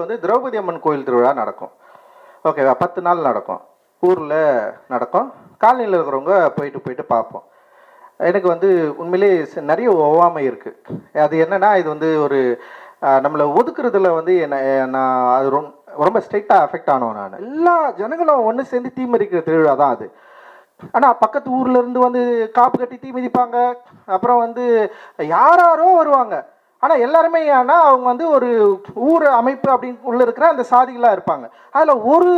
ஊரில் வந்து திரௌபதி அம்மன் கோயில் திருவிழா நடக்கும். ஓகேவா பத்து நாள் நடக்கும். ஊரில் நடக்கும். காலனியில் இருக்கிறவங்க போயிட்டு போயிட்டு பார்ப்போம். எனக்கு வந்து உண்மையிலே நிறைய ஒவ்வாமை இருக்குது அது என்னென்னா இது வந்து ஒரு நம்மளை ஒதுக்குறதுல வந்து என்ன நான் அது ரொம்ப ரொம்ப ஸ்ட்ரைட்டாக அஃபெக்ட் ஆனோம் நான். எல்லா ஜனங்களும் ஒன்று சேர்ந்து தீமரிக்கிற திருவிழா தான் அது. ஆனால் பக்கத்து ஊர்லேருந்து வந்து காப்பு கட்டி தீ மிதிப்பாங்க. அப்புறம் வந்து யாராரோ வருவாங்க. ஆனால் எல்லாருமே ஏன்னா அவங்க வந்து ஒரு ஊர் அமைப்பு அப்படின்னு உள்ள இருக்கிற அந்த சாதிகளாக இருப்பாங்க. அதில் ஒரு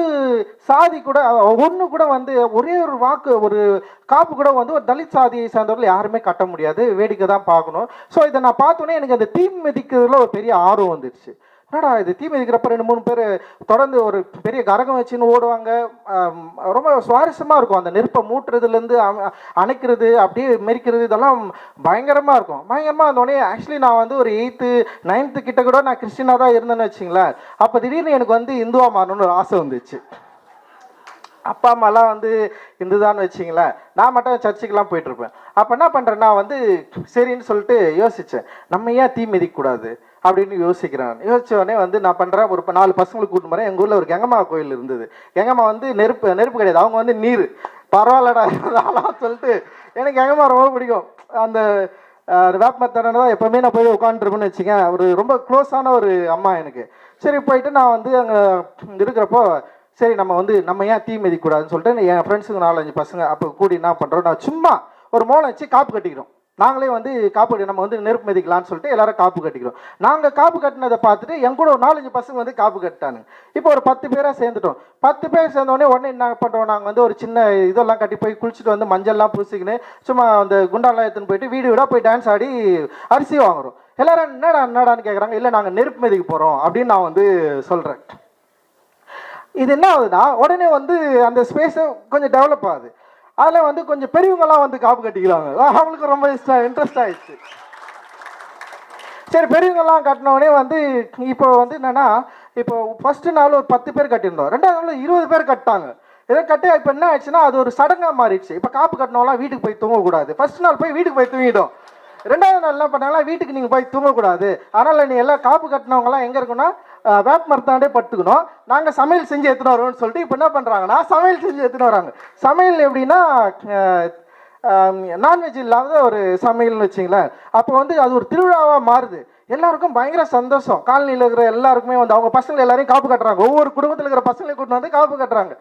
சாதி கூட ஒன்று கூட வந்து ஒரே ஒரு வாக்கு ஒரு காப்பு கூட வந்து ஒரு தலித் சாதியை சார்ந்தவர்கள் யாருமே கட்ட முடியாது. வேடிக்கை தான் பார்க்கணும். ஸோ இதை நான் பார்த்தோன்னே எனக்கு அந்த தீ மிதிக்கிறதுல ஒரு பெரிய ஆர்வம் வந்துடுச்சு என்னடா இது? தீ மிதிக்கிறப்ப ரெண்டு மூணு பேர் தொடர்ந்து ஒரு பெரிய கரகம் வச்சுன்னு ஓடுவாங்க. ரொம்ப சுவாரஸ்யமாக இருக்கும். அந்த நெருப்பை மூட்டுறதுலேருந்து அணைக்கிறது அப்படியே மெரிக்கிறது இதெல்லாம் பயங்கரமாக இருக்கும். பயங்கரமாக இருந்தோடனே ஆக்சுவலி நான் வந்து ஒரு எயித்து நைன்த்து கிட்ட கூட நான் கிறிஸ்டினாக தான் இருந்தேன்னு வச்சிங்களேன். அப்போ திடீர்னு எனக்கு வந்து இந்துவாக மாறணும்னு ஒரு ஆசை வந்துச்சு. அப்பா அம்மாலாம் வந்து இந்துதான்னு வச்சிங்களேன். நான் மட்டும் சர்ச்சுக்கெலாம் போயிட்டுருப்பேன் அப்போ என்ன பண்ணுறேன்னா வந்து சரின்னு சொல்லிட்டு யோசித்தேன் நம்ம ஏன் தீ மிதிக்கக்கூடாது? அப்படின்னு யோசிக்கிறேன். யோசிச்ச உடனே வந்து நான் பண்ணுறேன் ஒரு நாலு பசங்களுக்கு கூட்டு போகிறேன் எங்கள் ஊரில் ஒரு கெங்கம்மா கோயில் இருந்தது. கெங்கம்மா வந்து நெருப்பு நெருப்பு கிடையாது. அவங்க வந்து நீர். பரவாயில்லடா இருந்தாலும் சொல்லிட்டு எனக்கு கெங்கம்மா ரொம்ப பிடிக்கும். அந்த வேப்பமத்தனை தான் எப்போவுமே நான் போய் உட்காந்துருப்பேன்னு வச்சுக்கேன் ஒரு ரொம்ப க்ளோஸான ஒரு அம்மா எனக்கு. சரி போயிட்டு நான் வந்து அங்கே இருக்கிறப்போ சரி நம்ம வந்து நம்ம ஏன் தீ மிதிக்கக்கூடாதுன்னு சொல்லிட்டு என் ஃப்ரெண்ட்ஸுக்கு நாலஞ்சு பசங்க அப்போ கூடி என்ன பண்ணுறோம் நான் சும்மா ஒரு மோளம் வச்சு காப்பு கட்டிக்கிறோம். நாங்களே வந்து காப்பு கட்டி நம்ம வந்து நெருப்பு மிதிக்கலாம்னு சொல்லிட்டு எல்லாரும் காப்பு கட்டிக்கிறோம். நாங்கள் காப்பு கட்டினதை பார்த்துட்டு என் கூட ஒரு நாலஞ்சு பசங்க வந்து காப்பு கட்டானுங்க இப்போ ஒரு பத்து பேராக சேர்ந்துட்டோம். பத்து பேர் சேர்ந்தோடனே உடனே என்ன பண்ணுறோம் நாங்கள் வந்து ஒரு சின்ன இதெல்லாம் கட்டி போய் குளிச்சுட்டு வந்து மஞ்சள்லாம் பூசிக்கின்னு சும்மா அந்த குண்டாலாம் எடுத்துன்னு போயிட்டு வீடு வீடாக போய் டான்ஸ் ஆடி அரிசி வாங்குறோம். எல்லாரும் என்னடா என்னடான்னு கேட்குறாங்க இல்லை நாங்கள் நெருப்பு மிதிக்க போகிறோம் அப்படின்னு நான் வந்து சொல்கிறேன் இது என்ன ஆகுதுன்னா உடனே வந்து அந்த ஸ்பேஸை கொஞ்சம் டெவலப் ஆகுது. அதில் வந்து கொஞ்சம் பெரியவங்களாம் வந்து காப்பு கட்டிக்கிறாங்க. அவங்களுக்கு ரொம்ப இஷ்டம் இன்ட்ரெஸ்ட் ஆயிடுச்சு. சரி பெரியவங்கெல்லாம் கட்டினோடனே வந்து இப்போ வந்து என்னென்னா இப்போ ஃபஸ்ட்டு நாள் ஒரு பத்து பேர் கட்டியிருந்தோம். ரெண்டாவது நாள் இருபது பேர் கட்டாங்க இதை கட்டி இப்போ என்ன ஆயிடுச்சுன்னா அது ஒரு சடங்காக மாறிடுச்சு. இப்போ காப்பு கட்டினவங்களாம் வீட்டுக்கு போய் தூங்கக்கூடாது. ஃபஸ்ட் நாள் போய் வீட்டுக்கு போய் தூங்கிட்டோம். ரெண்டாவது நாள் என்ன பண்ணாங்களா வீட்டுக்கு நீங்கள் போய் தூங்கக்கூடாது. அதனால் நீ எல்லாம் காப்பு கட்டினவங்கலாம் எங்கே இருக்குன்னா வேப் வேப்ப மரத்தாண்டே படுத்துக்கணும். நாங்கள் சமையல் செஞ்சு எடுத்துன்னு வரோம்னு சொல்லிட்டு இப்போ என்ன பண்ணுறாங்கன்னா சமையல் செஞ்சு எடுத்துன்னு வராங்க. சமையல் எப்படின்னா நான்வெஜ் இல்லாத ஒரு சமையல்னு வச்சிங்களேன். அப்போ வந்து அது ஒரு திருவிழாவாக மாறுது. எல்லாருக்கும் பயங்கர சந்தோஷம். காலனியில் இருக்கிற எல்லாருக்குமே வந்து அவங்க பசங்க எல்லாரையும் காப்பு கட்டுறாங்க. ஒவ்வொரு குடும்பத்தில் இருக்கிற பசங்களை கூட்டிட்டு வந்து காப்பு கட்டுறாங்க.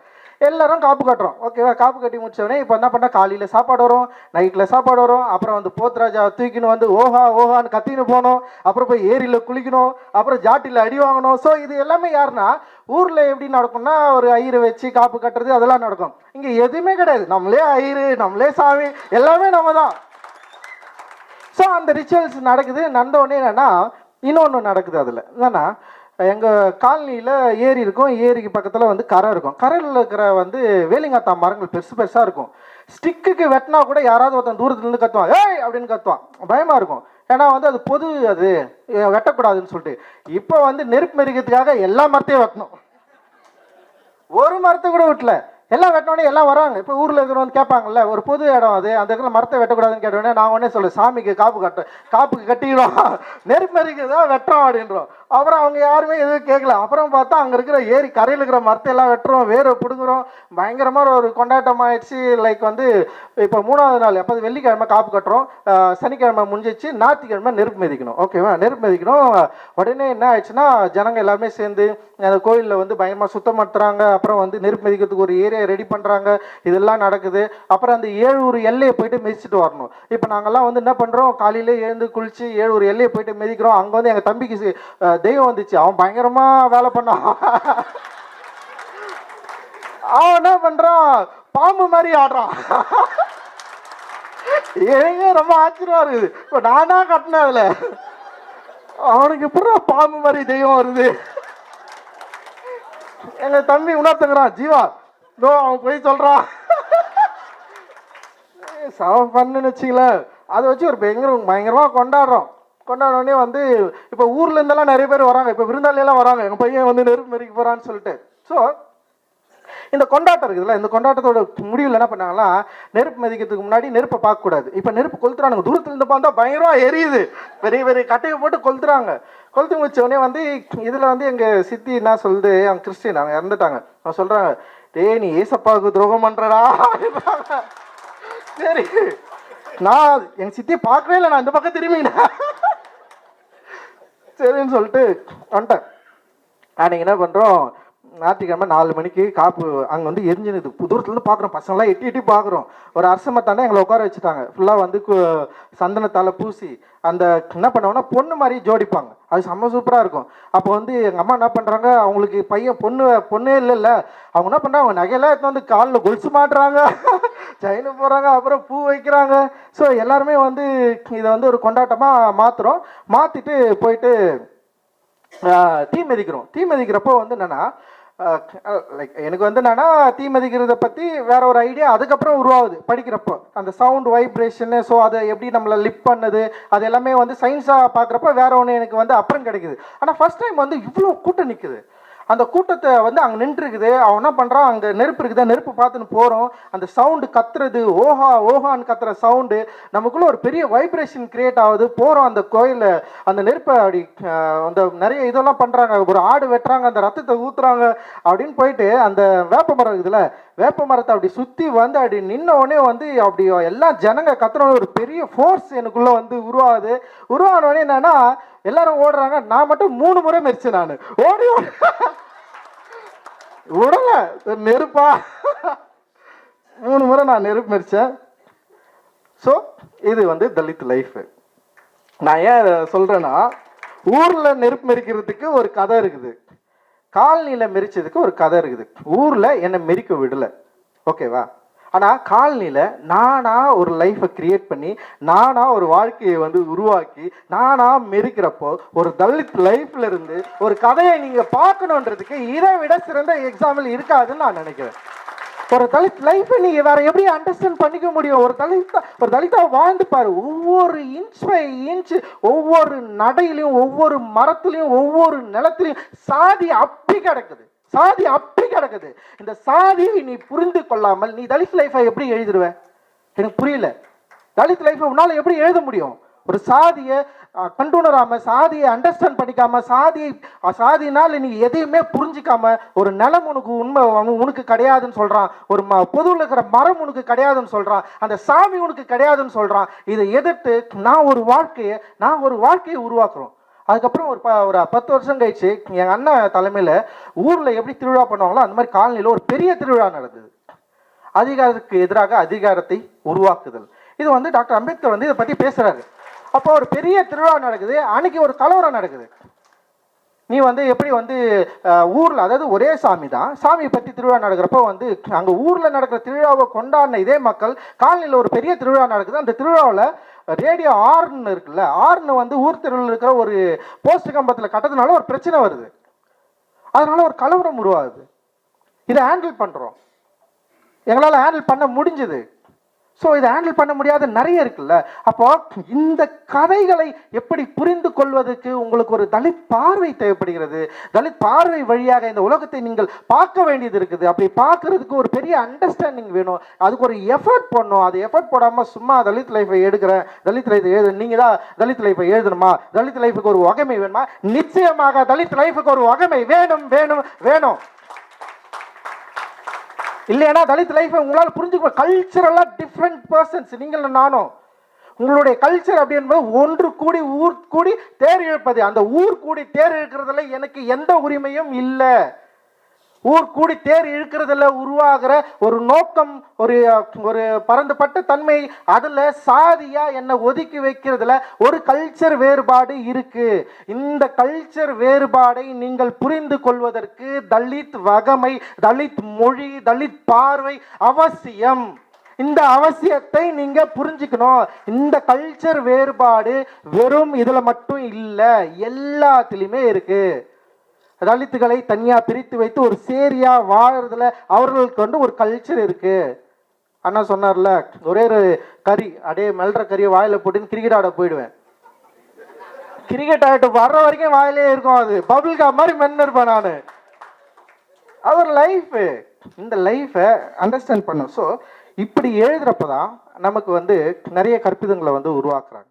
எல்லாரும் காப்பு கட்டுறோம். ஓகேவா காப்பு கட்டி முடிச்சவொடனே இப்போ என்ன பண்ணால் காலையில் சாப்பாடு வரும் நைட்டில் சாப்பாடு வரும் அப்புறம் வந்து போத்ராஜா தூக்கின்னு வந்து ஓஹா ஓஹான்னு கத்தின்னு போகணும் அப்புறம் போய் ஏரியில் குளிக்கணும் அப்புறம் ஜாட்டியில் அடி வாங்கணும். ஸோ இது எல்லாமே யாருன்னா ஊரில் எப்படி நடக்கும்னா ஒரு ஐயரை வச்சு காப்பு கட்டுறது அதெல்லாம் நடக்கும். இங்கே எதுவுமே கிடையாது. நம்மளே ஐயரு நம்மளே சாமி எல்லாமே நம்ம தான் ஸோ அந்த ரிச்சுவல்ஸ் நடக்குது. நடந்த உடனே இன்னொன்று நடக்குது அதில். என்னன்னா எங்கள் காலனியில் ஏரி இருக்கும். ஏரிக்கு பக்கத்தில் வந்து கரை இருக்கும். கரையில் இருக்கிற வந்து வேலிங்காத்தா மரங்கள் பெருசு பெருசாக இருக்கும். ஸ்டிக்குக்கு வெட்டினா கூட யாராவது ஒருத்தன் தூரத்துலேருந்து கத்துவான். ஏய்! அப்படின்னு கத்துவான். பயமாக இருக்கும். ஏன்னா வந்து அது பொது அது வெட்டக்கூடாதுன்னு சொல்லிட்டு. இப்போ வந்து நெருப்பு மெரிக்கிறதுக்காக எல்லா மரத்தையும் வெட்டணும். ஒரு மரத்தை கூட விட்டல. எல்லாம் வெட்டினோடனே எல்லாம் வராங்க. இப்போ ஊரில் இருக்கிறவங்க கேட்பாங்கல்ல ஒரு பொது இடம் அது அந்த இடத்துல மரத்தை வெட்டக்கூடாதுன்னு கேட்டோடனே நான் உடனே சொல்லு சாமிக்கு காப்பு கட்ட காப்புக்கு கட்டிக்கிறோம் நெருப்பு தான் வெட்டுறோம் அப்படின்றோம். அப்புறம் அவங்க யாருமே எதுவும் கேட்கல. அப்புறம் பார்த்தா அங்கே இருக்கிற ஏரி கரையில் இருக்கிற மரத்தை எல்லாம் வெட்டுறோம் வேறு பிடுங்குறோம். பயங்கரமாக ஒரு கொண்டாட்டம் ஆயிடுச்சு லைக் வந்து இப்போ மூணாவது நாள் எப்போது வெள்ளிக்கிழமை காப்பு கட்டுறோம். சனிக்கிழமை முடிஞ்சிச்சு. ஞாயிற்றுக்கிழமை நெருப்பு மிதிக்கணும். ஓகேவா? நெருப்பு மிதிக்கணும். உடனே என்ன ஆயிடுச்சுன்னா ஜனங்க எல்லாருமே சேர்ந்து அந்த கோயிலில் வந்து பயமாக சுத்தமாத்துறாங்க அப்புறம் வந்து நெருப்பு மிதிக்கிறதுக்கு ஒரு ஏரியா ரெடி பண்ணுறாங்க இதெல்லாம் நடக்குது. அப்புறம் அந்த ஏழூர் எல்லையை போயிட்டு மிதிச்சுட்டு வரணும். இப்போ நாங்கள்லாம் வந்து என்ன பண்ணுறோம் காலையில் எழுந்து குளிச்சு ஏழூர் எல்லையை போயிட்டு மிதிக்கிறோம். அங்கே வந்து எங்கள் தம்பிக்கு தெய்வம் வந்துச்சு. அவன் பயங்கரமாக வேலை பண்ணான். அவன் என்ன பண்ணுறான் பாம்பு மாதிரி ஆடுறான். எனக்கு ரொம்ப ஆச்சரியமா இருக்குது. இப்போ நானா கட்டினேன் அதில். அவனுக்கு எப்படி பாம்பு மாதிரி தெய்வம் வருது? எங்க தம்பி உணர்த்துங்கிறான் ஜீவா. நோ அவன் போய் சொல்றான். சவ பண்ணுன்னு வச்சுங்களேன் அதை வச்சு ஒரு பயங்கர பயங்கரமா கொண்டாடுறோம். கொண்டாடனே வந்து இப்போ ஊர்ல இருந்தெல்லாம் நிறைய பேர் வராங்க. இப்போ விருந்தாளியெல்லாம் வராங்க. எங்க பையன் வந்து நெருப்பு மெரிக்க போறான்னு சொல்லிட்டு. ஸோ இந்த கொண்டாட்டம் இருக்குதுல்ல இந்த கொண்டாட்டத்தோட முடிவில் என்ன பண்ணாங்கன்னா நெருப்பு மதிக்கிறதுக்கு முன்னாடி நெருப்பை பார்க்கக்கூடாது. இப்போ நெருப்பு கொளுத்துறானுங்க. தூரத்துல இருந்து பார்த்தா பயங்கரமா எரியுது. பெரிய பெரிய கட்டையை போட்டு கொளுத்துறாங்க. கொளுத்தி முடிச்ச உடனே வந்து இதில் வந்து எங்கள் சித்தி என்ன சொல்லுது? அவங்க கிறிஸ்டின் அவங்க இறந்துட்டாங்க. அவன் சொல்கிறாங்க டேய் நீ ஏசப்பாவுக்கு துரோகம் பண்ணுறடா சரி. நான் எங்கள் சித்தியை பார்க்கவே இல்லை நான் இந்த பக்கம் திரும்பினேன். சரின்னு சொல்லிட்டு வந்துட்டேன். அன்றைக்கி என்ன பண்ணுறோம் ஞாயிற்றுக்கிழமை நாலு மணிக்கு காப்பு அங்கே வந்து எரிஞ்சினுது தூரத்துலேருந்து பார்க்குறோம் பசங்களாம் எட்டி எட்டி பார்க்குறோம் ஒரு அரசமத்தானே எங்களை உட்கார வச்சுட்டாங்க. ஃபுல்லாக வந்து கு- சந்தனத்தால் பூசி அந்த என்ன பண்ணுவோன்னா பொண்ணு மாதிரி ஜோடிப்பாங்க. அது செம்ம சூப்பராக இருக்கும். அப்போ வந்து எங்கள் அம்மா என்ன பண்ணுறாங்க அவங்களுக்கு பையன் பொண்ணு பொண்ணே இல்லைல்ல. அவங்க என்ன பண்ணுறாங்க அவங்க நகையெல்லாம் எடுத்து வந்து காலில் கொலுசு மாட்டுறாங்க. செயின் போடுறாங்க அப்புறம் பூ வைக்கிறாங்க. ஸோ எல்லாருமே வந்து இதை வந்து ஒரு கொண்டாட்டமாக மாற்றுறோம் மாற்றிட்டு போயிட்டு தீ மிதிக்கிறோம். தீ மிதிக்கிறப்போ வந்து என்னென்னா லைக் எனக்கு வந்து என்னன்னா தீ மதிக்கிறத பற்றி வேற ஒரு ஐடியா அதுக்கப்புறம் உருவாகுது படிக்கிறப்போ. அந்த சவுண்ட் வைப்ரேஷனு ஸோ அதை எப்படி நம்மளை லிப் பண்ணுது அது எல்லாமே வந்து சயின்ஸாக பார்க்குறப்ப வேற ஒன்று எனக்கு வந்து அப்புறம் கிடைக்குது. ஆனால் ஃபர்ஸ்ட் டைம் வந்து இவ்வளோ கூட்டம் நிற்குது அந்த கூட்டத்தை வந்து அங்கே நின்றுருக்குது. அவன் என்ன பண்ணுறான் அங்கே நெருப்பு இருக்குது? நெருப்பு பார்த்துன்னு போகிறோம் அந்த சவுண்டு கத்துறது ஓஹா ஓஹான்னு கத்துற சவுண்டு நமக்குள்ளே ஒரு பெரிய வைப்ரேஷன் கிரியேட் ஆகுது. போகிறோம் அந்த கோயிலில். அந்த நெருப்பை அப்படி அந்த நிறைய இதெல்லாம் பண்ணுறாங்க ஒரு ஆடு வெட்டுறாங்க அந்த ரத்தத்தை ஊற்றுறாங்க அப்படின்னு போயிட்டு அந்த வேப்ப மரம் இருக்குதுல்ல வேப்ப மரத்தை அப்படி சுற்றி வந்து அப்படி நின்ன உடனே வந்து அப்படி எல்லாம் ஜனங்க கத்துறோட ஒரு பெரிய ஃபோர்ஸ் எனக்குள்ளே வந்து உருவாகுது. உருவான உடனே என்னன்னா எல்லாரும் ஓடுறாங்க. நான் மட்டும் மூணு முறை மெரிச்சேன் நான். ஓடி ஓடி. உடல நெருப்பா. மூணு முறை நான் நெருப்பு மெரிச்சேன். ஸோ இது வந்து தலித் லைஃப் நான் ஏன் சொல்கிறேன்னா சொல்றேன்னா ஊர்ல நெருப்பு மெரிக்கிறதுக்கு ஒரு கதை இருக்குது. காலனியில மெரிச்சதுக்கு ஒரு கதை இருக்குது. ஊர்ல என்னை மெரிக்க விடல. ஓகேவா ஆனால் காலனியில நானாக ஒரு லைஃப்பை கிரியேட் பண்ணி நானாக ஒரு வாழ்க்கையை வந்து உருவாக்கி நானாக மெரிக்கிறப்போ ஒரு தலித் லைஃப்பில் இருந்து ஒரு கதையை நீங்கள் பார்க்கணுன்றதுக்கு இதை விட சிறந்த எக்ஸாம்பிள் இருக்காதுன்னு நான் நினைக்கிறேன். ஒரு தலித் லைஃப்பை நீங்கள் வேற எப்படி அண்டர்ஸ்டாண்ட் பண்ணிக்க முடியும்? ஒரு தலித்தா ஒரு தலித்தா வாழ்ந்து பாரு. ஒவ்வொரு இன்ச் பை இன்ச் ஒவ்வொரு நடையிலையும் ஒவ்வொரு மரத்துலையும் ஒவ்வொரு நிலத்துலையும் சாதி அப்படி கிடக்குது. சாதி அப்படி கிடக்குது. இந்த சாதியை நீ புரிந்து கொள்ளாமல் நீ தலித் லைஃபை எப்படி எழுதிடுவ? எனக்கு புரியல. தலித் லைஃபை உன்னால் எப்படி எழுத முடியும்? ஒரு சாதியை கண்டுணராம சாதியை அண்டர்ஸ்டாண்ட் பண்ணிக்காம சாதி சாதினால் நீ எதையுமே புரிஞ்சிக்காம ஒரு நிலம் உனக்கு உண்மை உனக்கு கிடையாதுன்னு சொல்றான். ஒரு ம பொதுவில் இருக்கிற மரம் உனக்கு கிடையாதுன்னு சொல்றான். அந்த சாமி உனக்கு கிடையாதுன்னு சொல்றான். இதை எதிர்த்து நான் ஒரு வாழ்க்கையை நான் ஒரு வாழ்க்கையை உருவாக்குறோம். அதுக்கப்புறம் ஒரு ப ஒரு பத்து வருஷம் கழிச்சு எங்கள் அண்ணன் தலைமையில் ஊரில் எப்படி திருவிழா பண்ணுவாங்களோ அந்த மாதிரி காலனியில் ஒரு பெரிய திருவிழா நடந்தது. அதிகாரத்துக்கு எதிராக அதிகாரத்தை உருவாக்குதல். இது வந்து டாக்டர் அம்பேத்கர் வந்து இதை பற்றி பேசுகிறாரு அப்போ ஒரு பெரிய திருவிழா நடக்குது. அன்னைக்கு ஒரு கலவரம் நடக்குது. நீ வந்து எப்படி வந்து ஊரில் அதாவது ஒரே சாமி தான். சாமியை பற்றி திருவிழா நடக்கிறப்போ வந்து அங்கே ஊரில் நடக்கிற திருவிழாவை கொண்டாடின இதே மக்கள் காலனியில் ஒரு பெரிய திருவிழா நடக்குது. அந்த திருவிழாவில் ரேடியோ ஆர்னு இருக்குல்ல ஆர்னு வந்து ஊர் தெருவில் இருக்கிற ஒரு போஸ்ட் கம்பத்தில் கட்டதுனால ஒரு பிரச்சனை வருது. அதனால ஒரு கலவரம் உருவாகுது. இதை ஹேண்டில் பண்ணுறோம் எங்களால் ஹேண்டில் பண்ண முடிஞ்சுது. ஸோ இதை ஹேண்டில் பண்ண முடியாத நிறைய இருக்குல்ல. அப்போ இந்த கதைகளை எப்படி புரிந்து கொள்வதற்கு உங்களுக்கு ஒரு தலித் பார்வை தேவைப்படுகிறது. தலித் பார்வை வழியாக இந்த உலகத்தை நீங்கள் பார்க்க வேண்டியது இருக்குது. அப்படி பார்க்கறதுக்கு ஒரு பெரிய அண்டர்ஸ்டாண்டிங் வேணும். அதுக்கு ஒரு எஃபர்ட் பண்ணும் அது எஃபர்ட் போடாமல் சும்மா தலித் லைஃபை எடுக்கிறேன் தலித் லைஃப் எழுது நீங்கள் தான் தலித் லைஃபை எழுதணுமா? தலித் லைஃபுக்கு ஒரு வகைமை வேணுமா? நிச்சயமாக தலித் லைஃபுக்கு ஒரு வகைமை வேணும் வேணும் வேணும். இல்லைன்னா தலித் லைஃப்பை உங்களால் புரிஞ்சுக்க கல்ச்சரலாக டிஃப்ரெண்ட் பர்சன்ஸ் நீங்கள் நானும்? உங்களுடைய கல்ச்சர் அப்படி என்பது ஒன்று கூடி ஊர் கூடி தேர் இழுப்பது. அந்த ஊர் கூடி தேர் இழுக்கிறதுல எனக்கு எந்த உரிமையும் இல்லை. ஊர் கூடி தேர் இழுக்கிறதுல உருவாகிற ஒரு நோக்கம் ஒரு ஒரு பரந்துபட்ட தன்மை அதில் சாதியாக என்னை ஒதுக்கி வைக்கிறதுல ஒரு கல்ச்சர் வேறுபாடு இருக்குது இந்த கல்ச்சர் வேறுபாடை நீங்கள் புரிந்து கொள்வதற்கு தலித் வகமை தலித் மொழி தலித் பார்வை அவசியம். இந்த அவசியத்தை நீங்க புரிஞ்சுக்கணும். இந்த கல்ச்சர் வேறுபாடு வெறும் இதுல மட்டும் இல்லை எல்லாத்துலேயுமே இருக்குது தலித்துகளை தனியாக பிரித்து வைத்து ஒரு சேரியாக வாழறதுல அவர்களுக்கு வந்து ஒரு கல்ச்சர் இருக்குது அண்ணா சொன்னார்ல ஒரே ஒரு கறி அடே மெல்ற கறியை வாயில் போட்டுன்னு கிரிக்கெட் ஆட போயிடுவேன். கிரிக்கெட் ஆகிட்டு வர்ற வரைக்கும் வாயிலே இருக்கும் அது. பபுல்கா மாதிரி மென்னு இருப்பேன் நான். அது ஒரு இந்த லைஃப்பை அண்டர்ஸ்டாண்ட் பண்ணும். ஸோ இப்படி எழுதுறப்ப தான் நமக்கு வந்து நிறைய கற்பிதங்களை வந்து உருவாக்குறாங்க.